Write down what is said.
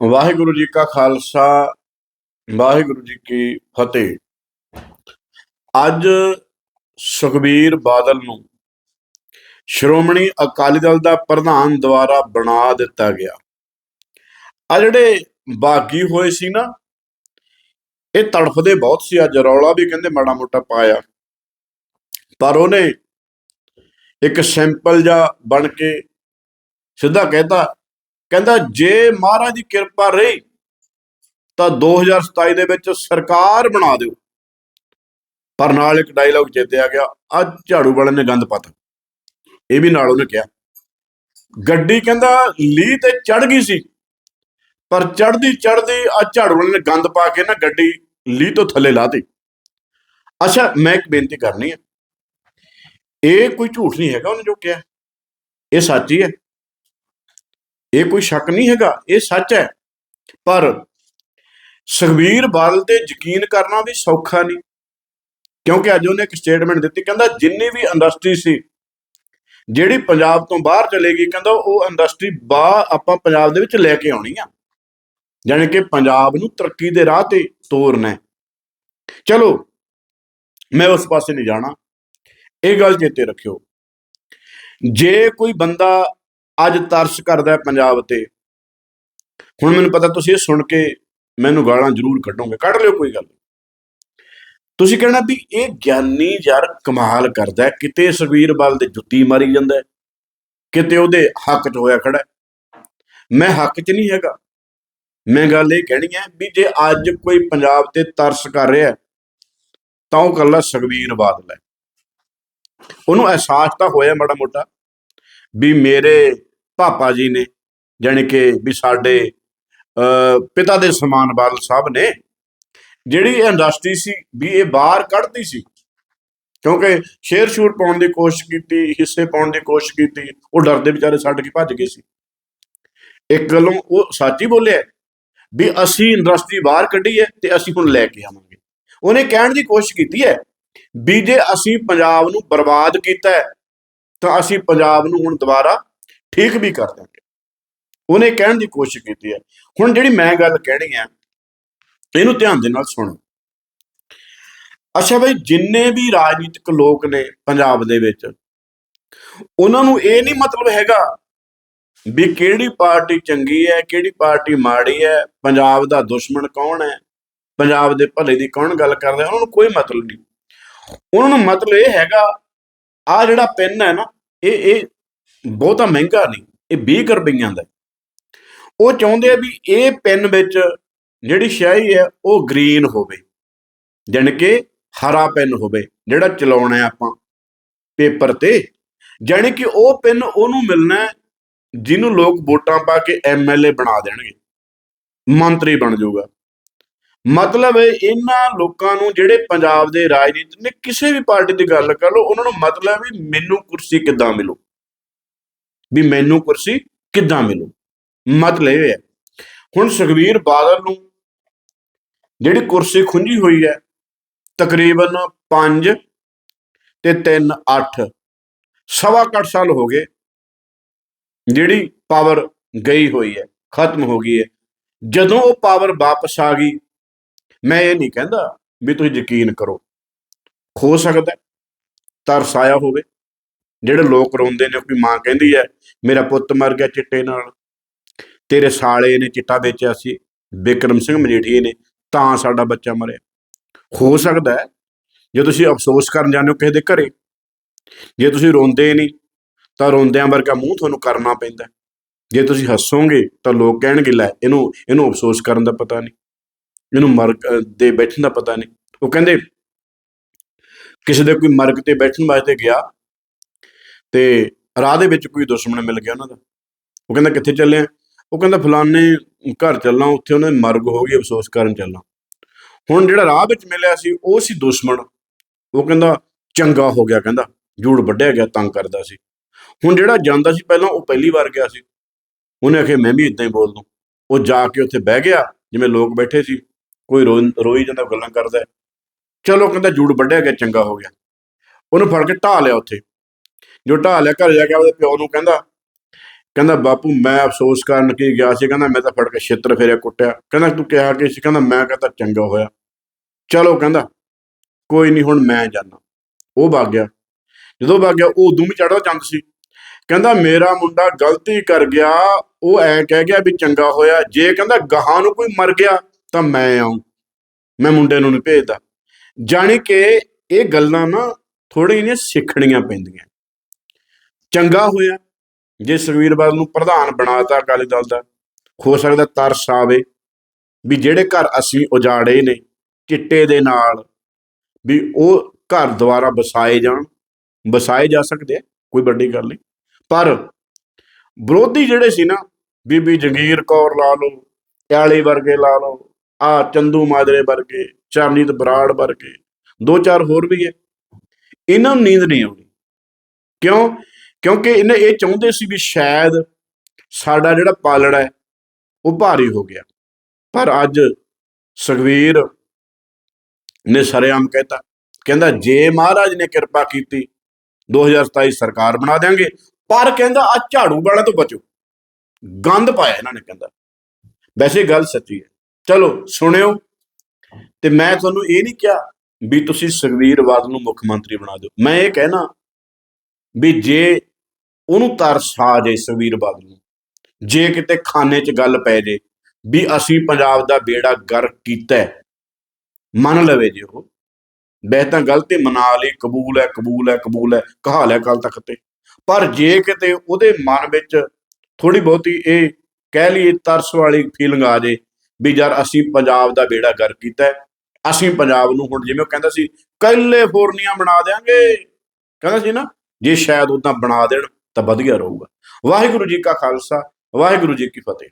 ਵਾਹਿਗੁਰੂ ਜੀ ਕਾ ਖਾਲਸਾ, ਵਾਹਿਗੁਰੂ ਜੀ ਕੀ ਫਤਿਹ। ਅੱਜ ਸੁਖਬੀਰ ਬਾਦਲ ਨੂੰ ਸ਼੍ਰੋਮਣੀ ਅਕਾਲੀ ਦਲ ਦਾ ਪ੍ਰਧਾਨ ਦੁਆਰਾ ਬਣਾ ਦਿੱਤਾ ਗਿਆ। ਆ ਜਿਹੜੇ ਬਾਗੀ ਹੋਏ ਸੀ ਨਾ, ਇਹ ਤੜਫਦੇ ਬਹੁਤ ਸੀ, ਅੱਜ ਰੌਲਾ ਵੀ ਕਹਿੰਦੇ ਮਾੜਾ ਮੋਟਾ ਪਾਇਆ। ਪਰ ਉਹਨੇ ਇੱਕ ਸਿੰਪਲ ਜਿਹਾ ਬਣ ਕੇ ਸਿੱਧਾ ਕਹਿਤਾ ਕਹਿੰਦਾ, ਜੇ ਮਹਾਰਾਜ ਦੀ ਕਿਰਪਾ ਰਹੀ, ਤਾਂ 2027 ਦੇ ਵਿੱਚ ਸਰਕਾਰ ਬਣਾ ਦਿਓ। ਪਰ ਨਾਲ ਇੱਕ ਡਾਇਲੌਗ ਚੇਤੇ ਆ ਗਿਆ, ਅੱਜ ਝਾੜੂ ਵਾਲੇ ਨੇ ਗੰਦ ਪਾਤਾ। ਇਹ ਵੀ ਨਾਲ ਉਹਨੇ ਕਿਹਾ। ਗੱਡੀ ਕਹਿੰਦਾ ਲੀ ਤੇ ਚੜ ਗਈ ਸੀ, ਪਰ ਚੜਦੀ ਚੜਦੀ ਆ ਝਾੜੂ ਵਾਲੇ ਨੇ ਗੰਦ ਪਾ ਕੇ ਨਾ ਗੱਡੀ ਲੀ ਤੋਂ ਥੱਲੇ ਲਾਤੀ। ਅੱਛਾ, ਮੈਂ ਇੱਕ ਬੇਨਤੀ ਕਰਨੀ ਹੈ। ਇਹ ਕੋਈ ਝੂਠ ਨਹੀਂ ਹੈਗਾ ਉਹਨੇ ਜੋ ਕਿਹਾ। ਇਹ ਸੱਚ ਹੀ ਹੈ। ਇਹ ਕੋਈ ਸ਼ੱਕ ਨਹੀਂ ਹੈਗਾ, ਇਹ ਸੱਚ ਹੈ। ਪਰ ਸੁਖਬੀਰ ਬਾਦਲ ਤੇ ਯਕੀਨ ਕਰਨਾ ਵੀ ਸੌਖਾ ਨਹੀਂ। ਕਿਉਂਕਿ ਅੱਜ ਉਹਨੇ ਇੱਕ ਸਟੇਟਮੈਂਟ ਦਿੱਤੀ, ਕਹਿੰਦਾ ਜਿੰਨੀ ਵੀ ਇੰਡਸਟਰੀ ਸੀ, ਜਿਹੜੀ ਪੰਜਾਬ ਤੋਂ ਬਾਹਰ ਚਲੇਗੀ ਕਹਿੰਦਾ ਉਹ ਇੰਡਸਟਰੀ ਬਾ ਆਪਾਂ ਪੰਜਾਬ ਦੇ ਵਿੱਚ ਲੈ ਕੇ ਆਉਣੀ ਆ। ਜਾਣੀ ਕਿ ਪੰਜਾਬ ਨੂੰ ਤਰੱਕੀ ਦੇ ਰਾਹ ਤੇ ਤੋਰਨਾ ਚਲੋ, ਮੈਂ ਉਸ ਪਾਸੇ ਨਹੀਂ ਜਾਣਾ। ਇਹ ਗੱਲ ਚੇਤੇ ਰੱਖਿਓ। ਜੇ ਕੋਈ ਬੰਦਾ ਅੱਜ ਤਰਸ ਕਰਦਾ ਪੰਜਾਬ ਤੇ। ਹੁਣ ਮੈਨੂੰ ਪਤਾ ਤੁਸੀਂ ਇਹ ਸੁਣ ਕੇ ਮੈਨੂੰ ਗਾਲਾਂ ਜ਼ਰੂਰ ਕੱਢੋਗੇ, ਕੱਢ ਲਿਓ ਕੋਈ ਗੱਲ ਨਹੀਂ। ਤੁਸੀਂ ਕਹਿਣਾ ਵੀ ਇਹ ਗਿਆਨੀ ਯਾਰ ਕਮਾਲ ਕਰਦਾ ਕਿਤੇ ਸੁਖਬੀਰ ਬਲ ਦੇ ਜੁੱਤੀ ਮਾਰੀ ਜਾਂਦਾ ਕਿਤੇ ਉਹਦੇ ਹੱਕ 'ਚ ਹੋਇਆ ਖੜਾ ਮੈਂ ਹੱਕ 'ਚ ਨਹੀਂ ਹੈਗਾ। ਮੈਂ ਗੱਲ ਇਹ ਕਹਿਣੀ ਹੈ ਵੀ ਜੇ ਅੱਜ ਕੋਈ ਪੰਜਾਬ ਤੇ ਤਰਸ ਕਰ ਰਿਹਾ ਤਾਂ ਉਹ ਕੱਲਾ ਸੁਖਬੀਰ ਬਾਦਲ ਹੈ। ਉਹਨੂੰ ਅਹਿਸਾਸ ਤਾਂ ਹੋਇਆ ਮਾੜਾ ਮੋਟਾ। ਵੀ ਮੇਰੇ ਪਾਪਾ ਜੀ ਨੇ ਜਾਣੀ ਕਿ ਵੀ ਸਾਡੇ ਅਹ, ਪਿਤਾ ਦੇ ਸਮਾਨ ਬਾਲ ਸਾਹਿਬ ਨੇ ਜਿਹੜੀ ਇਹ ਇੰਡਸਟਰੀ ਸੀ ਵੀ ਇਹ ਬਾਹਰ ਕੱਢਦੀ ਸੀ। ਕਿਉਂਕਿ ਸ਼ੇਰ ਸ਼ੂਰ ਪਾਉਣ ਦੀ ਕੋਸ਼ਿਸ਼ ਕੀਤੀ ਹਿੱਸੇ ਪਾਉਣ ਦੀ ਕੋਸ਼ਿਸ਼ ਕੀਤੀ ਉਹ ਡਰਦੇ ਵਿਚਾਰੇ ਛੱਡ ਕੇ ਭੱਜ ਗਏ ਸੀ। ਇੱਕ ਗੱਲੋਂ ਉਹ ਸੱਚ ਹੀ ਬੋਲਿਆ ਵੀ ਅਸੀਂ ਇੰਡਸਟਰੀ ਬਾਹਰ ਕੱਢੀ ਹੈ ਤੇ ਅਸੀਂ ਹੁਣ ਲੈ ਕੇ ਆਵਾਂਗੇ। ਉਹਨੇ ਕਹਿਣ ਦੀ ਕੋਸ਼ਿਸ਼ ਕੀਤੀ ਹੈ ਵੀ ਜੇ ਅਸੀਂ ਪੰਜਾਬ ਨੂੰ ਬਰਬਾਦ ਕੀਤਾ ਤਾਂ ਅਸੀਂ ਪੰਜਾਬ ਨੂੰ ਹੁਣ ਦੁਬਾਰਾ ਠੀਕ ਵੀ ਕਰ ਦਾਂਗੇ ਉਹਨੇ ਕਹਿਣ ਦੀ ਕੋਸ਼ਿਸ਼ ਕੀਤੀ ਹੈ। ਹੁਣ ਜਿਹੜੀ ਮੈਂ ਗੱਲ ਕਹਿਣੀ ਹੈ, ਇਹਨੂੰ ਧਿਆਨ ਦੇ ਨਾਲ ਸੁਣੋ। ਅੱਛਾ ਬਈ, ਜਿੰਨੇ ਵੀ ਰਾਜਨੀਤਿਕ ਲੋਕ ਨੇ ਪੰਜਾਬ ਦੇ ਵਿੱਚ, ਉਹਨਾਂ ਨੂੰ ਇਹ ਨਹੀਂ ਮਤਲਬ ਹੈਗਾ ਵੀ ਕਿਹੜੀ ਪਾਰਟੀ ਚੰਗੀ ਹੈ, ਕਿਹੜੀ ਪਾਰਟੀ ਮਾੜੀ ਹੈ, ਪੰਜਾਬ ਦਾ ਦੁਸ਼ਮਣ ਕੌਣ ਹੈ, ਪੰਜਾਬ ਦੇ ਭਲੇ ਦੀ ਕੌਣ ਗੱਲ ਕਰਦਾ ਉਹਨਾਂ ਨੂੰ ਕੋਈ ਮਤਲਬ ਨਹੀਂ। ਉਹਨਾਂ ਨੂੰ ਮਤਲਬ ਇਹ ਹੈਗਾ ਆ ਜਿਹੜਾ ਪੈਨ ਹੈ ਨਾ, ਇਹ ਇਹ ਬਹੁਤਾ ਮਹਿੰਗਾ ਨਹੀਂ, ਇਹ 20 ਰੁਪਈਆਂ ਦਾ ਉਹ ਚਾਹੁੰਦੇ ਆ ਵੀ ਇਹ ਪੈਨ ਵਿੱਚ ਜਿਹੜੀ ਸ਼ਾਹੀ ਹੈ, ਉਹ ਗ੍ਰੀਨ ਹੋਵੇ, ਜਾਣੀ ਕਿ ਹਰਾ ਪੈਨ ਹੋਵੇ, ਜਿਹੜਾ ਚਲਾਉਣਾ ਹੈ ਆਪਾਂ ਪੇਪਰ ਤੇ, ਜਾਣੀ ਕਿ ਉਹ ਪੈਨ ਉਹਨੂੰ ਮਿਲਣਾ ਜਿਹਨੂੰ ਲੋਕ ਵੋਟਾਂ ਪਾ ਕੇ ਐਮਐਲਏ ਬਣਾ ਦੇਣਗੇ, ਮੰਤਰੀ ਬਣ ਜਾਊਗਾ। ਮਤਲਬ ਹੈ ਇਹਨਾਂ ਲੋਕਾਂ ਨੂੰ ਜਿਹੜੇ ਪੰਜਾਬ ਦੇ ਰਾਜਨੀਤਿਕ ਨੇ ਕਿਸੇ ਵੀ ਪਾਰਟੀ ਦੀ ਗੱਲ ਕਰ ਲਓ, ਉਹਨਾਂ ਨੂੰ ਮਤਲਬ ਵੀ ਮੈਨੂੰ ਕੁਰਸੀ ਕਿੱਦਾਂ ਮਿਲੂ? ਵੀ ਮੈਨੂੰ ਕੁਰਸੀ ਕਿੱਦਾਂ ਮਿਲੂ? ਮਤਲਬ ਇਹ ਹੈ। ਹੁਣ ਸੁਖਬੀਰ ਬਾਦਲ ਨੂੰ ਜਿਹੜੀ ਕੁਰਸੀ ਖੁੰਝੀ ਹੋਈ ਹੈ, ਤਕਰੀਬਨ 5 ਤੇ 3 8 ਸਵਾ ਕੁ ਅੱਠ ਸਾਲ ਹੋ ਗਏ, ਜਿਹੜੀ ਪਾਵਰ ਗਈ ਹੋਈ ਹੈ, ਖਤਮ ਹੋ ਗਈ ਹੈ। ਜਦੋਂ ਉਹ ਪਾਵਰ ਵਾਪਸ ਆ ਗਈ ਮੈਂ ਇਹ ਨਹੀਂ ਕਹਿੰਦਾ ਵੀ ਤੁਸੀਂ ਯਕੀਨ ਕਰੋ। ਹੋ ਸਕਦਾ ਹੈ, ਤਰਸ ਆਇਆ ਹੋਵੇ ਜਿਹੜੇ ਲੋਕ ਰੋਂਦੇ ਨੇ ਕੋਈ ਮਾਂ ਕਹਿੰਦੀ ਹੈ ਮੇਰਾ ਪੁੱਤ ਮਰ ਗਿਆ ਚਿੱਟੇ ਨਾਲ ਤੇਰੇ ਸਾਲੇ ਨੇ ਚਿੱਟਾ ਵੇਚਿਆ ਸੀ ਬਿਕਰਮ ਸਿੰਘ ਮਜੀਠੀਏ ਨੇ ਤਾਂ ਸਾਡਾ ਬੱਚਾ ਮਰਿਆ। ਹੋ ਸਕਦਾ ਹੈ ਜੇ ਤੁਸੀਂ ਅਫਸੋਸ ਕਰਨ ਜਾਂਦੇ ਹੋ ਕਿਸੇ ਦੇ ਘਰੇ ਜੇ ਤੁਸੀਂ ਰੋਂਦੇ ਨਹੀਂ ਤਾਂ ਰੋਂਦਿਆਂ ਵਰਗਾ ਮੂੰਹ ਤੁਹਾਨੂੰ ਕਰਨਾ ਪੈਂਦਾ ਜੇ ਤੁਸੀਂ ਹੱਸੋਗੇ ਤਾਂ ਲੋਕ ਕਹਿਣਗੇ ਲੈ ਇਹਨੂੰ ਇਹਨੂੰ ਅਫਸੋਸ ਕਰਨ ਦਾ ਪਤਾ ਨਹੀਂ। ਇਹਨੂੰ ਮਰਗ ਦੇ ਬੈਠਣ ਦਾ ਪਤਾ ਨਹੀਂ। ਉਹ ਕਹਿੰਦੇ, ਕਿਸੇ ਦੇ ਕੋਈ ਮਰਗ ਤੇ ਬੈਠਣ ਵਾਸਤੇ ਗਿਆ ਤੇ ਰਾਹ ਦੇ ਵਿੱਚ ਕੋਈ ਦੁਸ਼ਮਣ ਮਿਲ ਗਿਆ ਉਹਨਾਂ ਦਾ। ਉਹ ਕਹਿੰਦਾ, ਕਿੱਥੇ ਚੱਲੇ ਆ? ਉਹ ਕਹਿੰਦਾ, ਫਲਾਣੇ ਘਰ ਚੱਲਾਂ, ਉੱਥੇ ਉਹਨਾਂ ਦੀ ਮਰਗ ਹੋ ਗਈ ਅਫਸੋਸ ਕਰਨ ਚੱਲਾਂ। ਹੁਣ ਜਿਹੜਾ ਰਾਹ ਵਿੱਚ ਮਿਲਿਆ ਸੀ, ਉਹ ਸੀ ਦੁਸ਼ਮਣ। ਉਹ ਕਹਿੰਦਾ, ਚੰਗਾ ਹੋ ਗਿਆ, ਕਹਿੰਦਾ ਜੂੜ ਵੱਢਿਆ ਗਿਆ, ਤੰਗ ਕਰਦਾ ਸੀ। ਹੁਣ ਜਿਹੜਾ ਜਾਂਦਾ ਸੀ ਪਹਿਲਾਂ, ਉਹ ਪਹਿਲੀ ਵਾਰ ਗਿਆ ਸੀ। ਉਹਨੇ ਆਖਿਆ, ਮੈਂ ਵੀ ਇਦਾਂ ਹੀ ਬੋਲ ਦੂੰ। ਉਹ ਜਾ ਕੇ ਉੱਥੇ ਬਹਿ ਗਿਆ, ਜਿਵੇਂ ਲੋਕ ਬੈਠੇ ਸੀ। ਕੋਈ ਰੋ ਰੋਈ ਜਾਂਦਾ ਗੱਲਾਂ ਕਰਦਾ ਚਲੋ ਕਹਿੰਦਾ ਜੂੜ ਵੱਢਿਆ ਗਿਆ, ਚੰਗਾ ਹੋ ਗਿਆ। ਉਹਨੂੰ ਫੜ ਕੇ ਢਾ ਲਿਆ ਉੱਥੇ। ਜੋ ਢਾ ਲਿਆ, ਘਰ ਜਾ ਕੇ ਉਹਦੇ ਪਿਓ ਨੂੰ ਕਹਿੰਦਾ ਕਹਿੰਦਾ, ਬਾਪੂ, ਮੈਂ ਅਫਸੋਸ ਕਰਨ ਕੀ ਗਿਆ ਸੀ? ਕਹਿੰਦਾ, ਮੈਂ ਤਾਂ ਫੜ ਕੇ ਛਿੱਤਰ ਫੇਰਿਆ, ਕੁੱਟਿਆ। ਕਹਿੰਦਾ, ਤੂੰ ਕਿਹਾ ਕਿ ਸੀ? ਕਹਿੰਦਾ, ਮੈਂ ਕਹਿੰਦਾ ਚੰਗਾ ਹੋਇਆ। ਚਲੋ ਕਹਿੰਦਾ, ਕੋਈ ਨਹੀਂ, ਹੁਣ ਮੈਂ ਜਾਣਾ ਉਹ ਵਗ ਗਿਆ। ਜਦੋਂ ਵਗ ਗਿਆ, ਉਹ ਉਦੋਂ ਵੀ ਚੜ੍ਹਦਾ ਚੰਦ ਸੀ। ਕਹਿੰਦਾ, ਮੇਰਾ ਮੁੰਡਾ ਗਲਤੀ ਕਰ ਗਿਆ। ਉਹ ਐ ਕਹਿ ਗਿਆ ਵੀ ਚੰਗਾ ਹੋਇਆ। ਜੇ ਕਹਿੰਦਾ ਗਾਹਾਂ ਨੂੰ ਕੋਈ ਮਰ ਗਿਆ ਤਾਂ ਮੈਂ ਆਉਂ, ਮੈਂ ਮੁੰਡੇ ਨੂੰ ਨਹੀਂ ਭੇਜਦਾ। ਜਾਣੀ ਕਿ ਇਹ ਗੱਲਾਂ ਨਾ ਥੋੜ੍ਹੀਆਂ ਜਿਹੀਆਂ ਸਿੱਖਣੀਆਂ ਪੈਂਦੀਆਂ। ਚੰਗਾ ਹੋਇਆ, ਜੇ ਸੁਖਬੀਰ ਬਾਦਲ ਨੂੰ ਪ੍ਰਧਾਨ ਬਣਾਤਾ ਅਕਾਲੀ ਦਲ ਦਾ, ਹੋ ਸਕਦਾ ਤਰਸ ਆਵੇ ਵੀ ਜਿਹੜੇ ਘਰ ਅਸੀਂ ਉਜਾੜੇ ਨੇ ਚਿੱਟੇ ਦੇ ਨਾਲ, ਵੀ ਉਹ ਘਰ ਦੁਆਰਾ ਵਸਾਏ ਜਾਣ। ਵਸਾਏ ਜਾ ਸਕਦੇ ਆ, ਕੋਈ ਵੱਡੀ ਗੱਲ ਨਹੀਂ। ਪਰ ਵਿਰੋਧੀ ਜਿਹੜੇ ਸੀ ਨਾ, ਬੀਬੀ ਜਗੀਰ ਕੌਰ ਲਾ ਲਓ ਆਲੇ ਵਰਗੇ ਲਾ ਲਓ ਆ ਚੰਦੂ ਮਾਜਰੇ ਵਰਗੇ ਚਰਨਜੀਤ ਬਰਾੜ ਵਰਗੇ, ਦੋ ਚਾਰ ਹੋਰ ਵੀ ਹੈ। ਇਹਨਾਂ ਨੂੰ ਨੀਂਦ ਨਹੀਂ ਆਉਣੀ ਕਿਉਂ? ਕਿਉਂਕਿ ਇਹਨੇ ਇਹ ਚਾਹੁੰਦੇ ਸੀ ਵੀ ਸ਼ਾਇਦ ਸਾਡਾ ਜਿਹੜਾ ਪਾਲੜਾ ਹੈ, ਉਹ ਭਾਰੀ ਹੋ ਗਿਆ। ਪਰ ਅੱਜ ਸੁਖਵੀਰ ਨੇ ਸਰੇਆਮ ਕਹਿਤਾ, ਕਹਿੰਦਾ, ਜੇ ਮਹਾਰਾਜ ਨੇ ਕਿਰਪਾ ਕੀਤੀ 2027 ਸਰਕਾਰ ਬਣਾ ਦੇਾਂਗੇ ਪਰ ਕਹਿੰਦਾ ਆ ਝਾੜੂ ਵਾਲਾ ਤੋਂ ਬਚੋ। ਗੰਦ ਪਾਇਆ ਇਹਨਾਂ ਨੇ, ਕਹਿੰਦਾ। ਵੈਸੇ ਗੱਲ ਸੱਚੀ ਹੈ। ਚਲੋ ਸੁਣਿਓ। ਤੇ ਮੈਂ ਤੁਹਾਨੂੰ ਇਹ ਨਹੀਂ ਕਿਹਾ ਵੀ ਤੁਸੀਂ ਸੁਖਵੀਰ ਬਾਦਲ ਨੂੰ ਮੁੱਖ ਮੰਤਰੀ ਬਣਾ ਦਿਓ। ਮੈਂ ਇਹ ਕਹਿਣਾ ਵੀ ਜੇ ਉਹਨੂੰ ਤਰਸ ਆ ਜਾਏ ਸੁਖਵੀਰ ਬਾਦਲ ਨੂੰ ਜੇ ਕਿਤੇ ਖਾਨੇ 'ਚ ਗੱਲ ਪੈ ਜੇ ਵੀ ਅਸੀਂ ਪੰਜਾਬ ਦਾ ਬੇੜਾ ਗਰਕ ਕੀਤਾ ਮੰਨ ਲਵੇ ਜੇ ਉਹ ਵੈਸੇ ਤਾਂ ਗਲਤੀ ਮਨਾ ਲਈ ਕਬੂਲ ਹੈ ਕਬੂਲ ਹੈ ਕਬੂਲ ਹੈ ਕਹਾ ਲਿਆ ਕੱਲ ਤੱਕ ਤੇ। ਪਰ ਜੇ ਕਿਤੇ ਉਹਦੇ ਮਨ ਵਿੱਚ ਥੋੜੀ ਬਹੁਤੀ ਇਹ ਕਹਿ ਲਈਏ ਤਰਸ ਵਾਲੀ ਫੀਲਿੰਗ ਆ ਜੇ ਵੀ ਯਾਰ ਅਸੀਂ ਪੰਜਾਬ ਦਾ ਬੇੜਾ ਗਰ ਕੀਤਾ ਅਸੀਂ ਪੰਜਾਬ ਨੂੰ ਹੁਣ ਜਿਵੇਂ ਉਹ ਕਹਿੰਦਾ ਸੀ ਕੈਲੀਫੋਰਨੀਆ ਬਣਾ ਦੇਾਂਗੇ ਕਹਿੰਦਾ ਸੀ ਨਾ, ਜੇ ਸ਼ਾਇਦ ਉਦਾਂ ਬਣਾ ਦੇਣ ਤਾਂ ਵਧੀਆ ਰਹੂਗਾ। ਵਾਹਿਗੁਰੂ ਜੀ ਕਾ ਖਾਲਸਾ, ਵਾਹਿਗੁਰੂ ਜੀ ਕੀ ਫਤਿਹ।